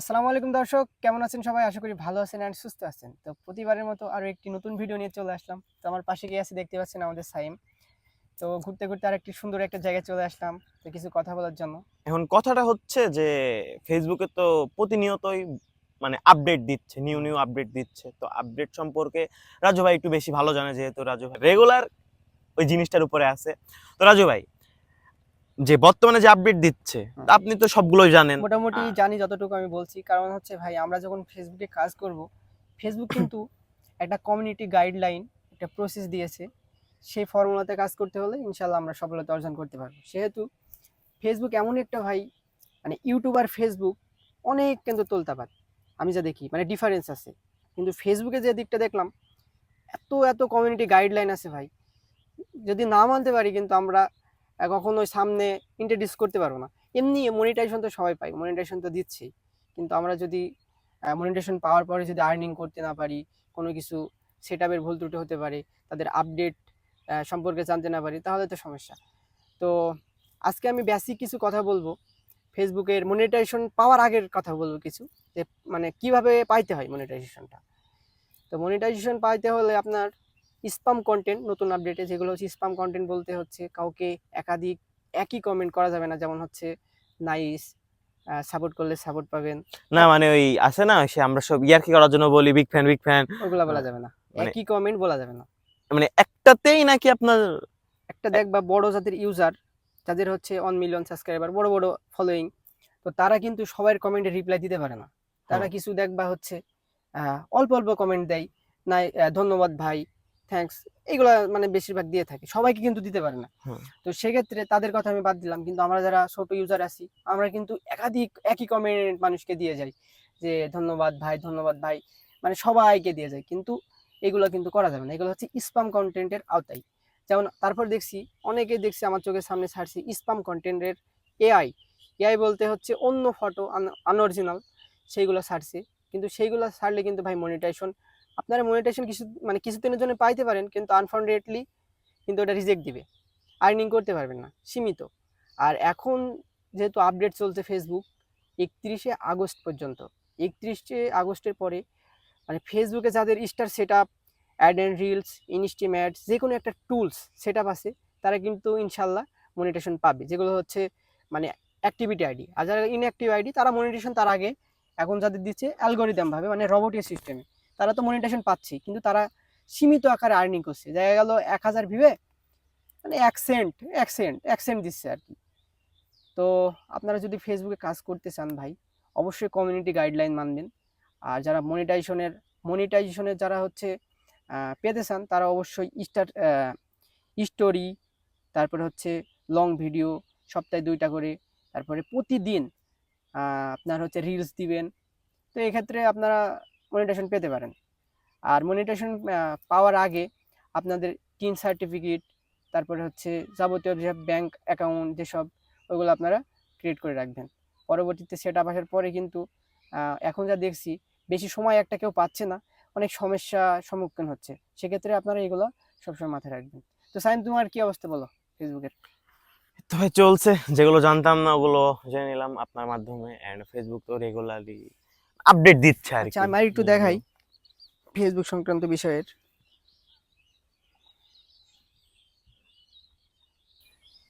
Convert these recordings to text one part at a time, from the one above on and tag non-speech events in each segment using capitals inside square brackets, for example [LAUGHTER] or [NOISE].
আসসালামু আলাইকুম দর্শক, কেমন আছেন সবাই? আশা করি ভালো আছেন অ্যান্ড সুস্থ আছেন। তো প্রতিবারের মতো আরও একটি নতুন ভিডিও নিয়ে চলে আসলাম। তো আমার পাশে গিয়ে আছে দেখতে পাচ্ছেন আমাদের সাইম। তো ঘুরতে ঘুরতে আর একটি সুন্দর একটা জায়গায় চলে আসলাম, তো কিছু কথা বলার জন্য। এখন কথাটা হচ্ছে যে ফেসবুকে তো প্রতিনিয়তই মানে আপডেট দিচ্ছে নিউ নিউ আপডেট দিচ্ছে। তো আপডেট সম্পর্কে রাজু ভাই একটু বেশি ভালো জানে যেহেতু রাজু ভাই রেগুলার ওই জিনিসটার উপরে আছে। তো রাজু ভাই যে বর্তমানে যে আপডেট দিচ্ছে তা আপনি তো সবগুলোই জানেন। মোটামুটি জানি যতটুকু আমি বলছি কারণ হচ্ছে ভাই আমরা যখন ফেসবুকে কাজ করব ফেসবুক [COUGHS] কিন্তু একটা কমিউনিটি গাইডলাইন একটা প্রসেস দিয়েছে। সেই ফর্মুলাতে কাজ করতে হলে ইনশাল্লাহ আমরা সফলতা অর্জন করতে পারব। সেহেতু ফেসবুক এমন একটা ভাই মানে ইউটিউব আর ফেসবুক অনেক কিন্তু তোলতাপাত আমি যা দেখি মানে ডিফারেন্স আছে। কিন্তু ফেসবুকে যে দিকটা দেখলাম এত এত কমিউনিটি গাইডলাইন আছে ভাই। যদি না মানতে পারি কিন্তু আমরা আহ, কখনোই সামনে ইন্ট্রোডিউস করতে পারব না। এমনি মনিটাইজেশন তো সবাই পাই মনিটাইজেশন তো দিচ্ছেই কিন্তু আমরা যদি মনিটাইজেশন পাওয়ার পরে যদি আর্নিং করতে না পারি কোনো কিছু সেট আপের ভুল ত্রুটি হতে পারে তাদের আপডেট সম্পর্কে জানতে না পারি তাহলে তো সমস্যা। তো আজকে আমি বেসিক কিছু কথা বলব। ফেসবুকের মনিটাইজেশন পাওয়ার আগের কথা বলব কিছু যে মানে কীভাবে পাইতে হয় মনিটাইজেশনটা তো মনিটাইজেশন পাইতে হলে আপনার স্পাম কন্টেন্ট নতুন আপডেটে যেগুলো হচ্ছে স্পাম কন্টেন্ট বলতে হচ্ছে কাউকে একাধিক একই কমেন্ট করা যাবে না যেমন হচ্ছে নাইস সাপোর্ট করলে সাপোর্ট পাবেন। না মানে ওই আছে না সে আমরা সব ইয়ার কি করার জন্য বলি বিগ ফ্যান বিগ ফ্যান ওগুলা বলা হ্যাঁ, যাবে না। মানে- একই কমেন্ট বলা যাবে না। মানে একটাতেই নাকি আপনার একটা দেখ বা বড় জাতির ইউজার যাদের হচ্ছে ওয়ান মিলিয়ন সাবস্ক্রাইবার বড় বড় ফলোয়িং তো তারা কিন্তু সবার কমেন্টে রিপ্লাই দিতে পারে না। তারা হুম। কিছু দেখবা হচ্ছে অল্প অল্প কমেন্ট দেয় না ধন্যবাদ ভাই থ্যাঙ্কস এগুলা মানে বেশিরভাগ দিয়ে থাকে। সবাইকে কিন্তু দিতে পারে না। তো সেক্ষেত্রে তাদের কথা আমি বাদ দিলাম। কিন্তু আমরা যারা ছোট ইউজার আছি আমরা কিন্তু একাধিক একই কমেন্ট মানুষকে দিয়ে যাই যে ধন্যবাদ ভাই ধন্যবাদ ভাই। মানে সবাইকে দিয়ে যায় কিন্তু এগুলো কিন্তু করা যাবে না। এগুলো হচ্ছে স্পাম কন্টেন্টের আওতায়। যেমন তারপর দেখছি অনেকে দেখছি আমার চোখের সামনে ছাড়ছি স্পাম কন্টেন্টের এআই এআই বলতে হচ্ছে অন্য ফটো আনঅরিজিনাল সেইগুলো ছাড়ছে। কিন্তু সেইগুলো ছাড়লে কিন্তু ভাই মনিটাইজেশন আপনারা মনিটাইজেশন কিছু মানে কিছুদিনের জন্য পাইতে পারেন, কিন্তু আনফর্চুনেটলি কিন্তু ওটা রিজেক্ট দিবে। আর্নিং করতে পারবেন না, সীমিত। আর এখন যেহেতু আপডেট চলছে ফেসবুক একত্রিশে আগস্ট পর্যন্ত। একত্রিশে আগস্টের পরে মানে ফেসবুকে যাদের star set up ad and reels ইনস্টিম্যাট যে কোনো একটা টুলস সেট আপ আছে, তারা কিন্তু ইনশাল্লাহ মনিটেশন পাবে। যেগুলো হচ্ছে মানে অ্যাক্টিভিটি আইডি আর যারা ইনঅ্যাক্টিভ আইডি তারা মনিটেশন তার আগে, এখন যাদের দিচ্ছে অ্যালগোরিদম ভাবে মানে রবোটিক সিস্টেমে তারা তো মনিটেশন পাচ্ছে, কিন্তু তারা সীমিত আকারে আর্নিং করছে। দেখা গেল এক হাজার ভিভে মানে এক সেন্ট এক সেন্ট এক সেন্ট দিচ্ছে আর কি। তো আপনারা যদি ফেসবুকে কাজ করতে চান ভাই, অবশ্যই কমিউনিটি গাইডলাইন মানবেন। আর যারা মনিটাইজেশনের মনিটাইজেশনের যারা হচ্ছে পেতে চান, তারা অবশ্যই স্টার স্টোরি তারপরে হচ্ছে লং ভিডিও সপ্তাহে দুইটা করে, তারপরে প্রতিদিন আপনার হচ্ছে রিলস দিবেন। তো এক্ষেত্রে আপনারা মনিটেশন পেতে পারেন। আর মনিটেশন পাওয়ার আগে আপনাদের টিন সার্টিফিকেট তারপরে হচ্ছে যাবতীয় যেসব ব্যাংক অ্যাকাউন্ট যেসব ওইগুলো আপনারা ক্রিয়েট করে রাখবেন। পরবর্তীতে সেট আপ আসার পরে কিন্তু এখন যা দেখছি, বেশি সময় একটা কেউ পাচ্ছে না, অনেক সমস্যা সম্মুখীন হচ্ছে। সেক্ষেত্রে আপনারা এগুলো সবসময় মাথায় রাখবেন। তো সাইন, তোমার কি অবস্থা বলো ফেসবুকের? তো ভাই, চলছে। যেগুলো জানতাম না, ওগুলো জেনে নিলাম আপনার মাধ্যমে। অ্যান্ড ফেসবুক তো রেগুলারলি আপডেট দিচ্ছে আর আচ্ছা আমি একটু দেখাই ফেসবুক সংক্রান্ত বিষয়ের।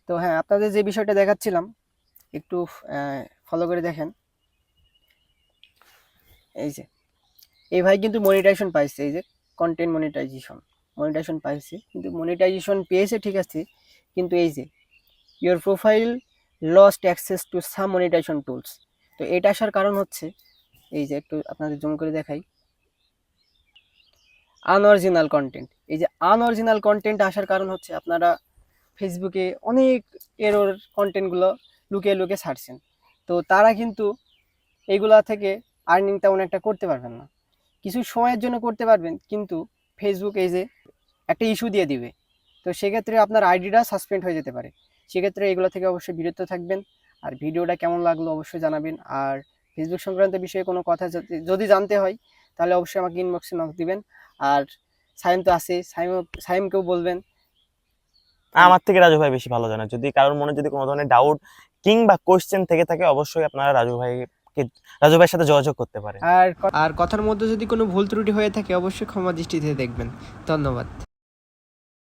তো হ্যাঁ আপনাদের যে বিষয়টা দেখাচ্ছিলাম একটু ফলো করে দেখেন। এই যে এই ভাই কিন্তু মনিটাইজেশন পাইছে এই যে কন্টেন্ট মনিটাইজেশন মনিটাইজেশন পাইছে কিন্তু মনিটাইজেশন পেয়েছে ঠিক আছে কিন্তু এই যে your profile lost access to some monetisation tools তো এটা আসার কারণ হচ্ছে এই যে একটু আপনাদের জুম করে দেখাই। আনঅরিজিনাল কন্টেন্ট এই যে আনঅরিজিনাল কন্টেন্ট আসার কারণ হচ্ছে আপনারা ফেসবুকে অনেক এরর কন্টেন্টগুলো লুকিয়ে লুকিয়ে ছাড়ছেন। তো তারা কিন্তু এইগুলা থেকে আর্নিং তেমন একটা করতে পারবেন না। কিছু সময়ের জন্য করতে পারবেন, কিন্তু ফেসবুক এই যে একটা ইস্যু দিয়ে দিবে। তো সেক্ষেত্রে আপনার আইডিটা সাসপেন্ড হয়ে যেতে পারে। সেক্ষেত্রে এগুলো থেকে অবশ্যই বিরত থাকবেন। আর ভিডিওটা কেমন লাগল অবশ্যই জানাবেন। আর ফেসবুক সংক্রান্ত বিষয়ে কোনো কথা যদি- যদি জানতে হয় তাহলে অবশ্যই আমাকে ইনবক্সে নক দিবেন। আর সাইম তো আছে সাইম সাইমকেও বলবেন। আমার থেকে রাজু ভাই বেশি ভালো জানে। যদি কারোর মনে যদি কোনো ধরনের ডাউট কিংবা কোশ্চেন থেকে থাকে অবশ্যই আপনারা রাজু ভাই রাজু ভাইয়ের সাথে যোগাযোগ করতে পারেন। আর আর কথার মধ্যে যদি কোনো ভুল ত্রুটি হয়ে থাকে অবশ্যই ক্ষমা দৃষ্টিতে দেখবেন। ধন্যবাদ।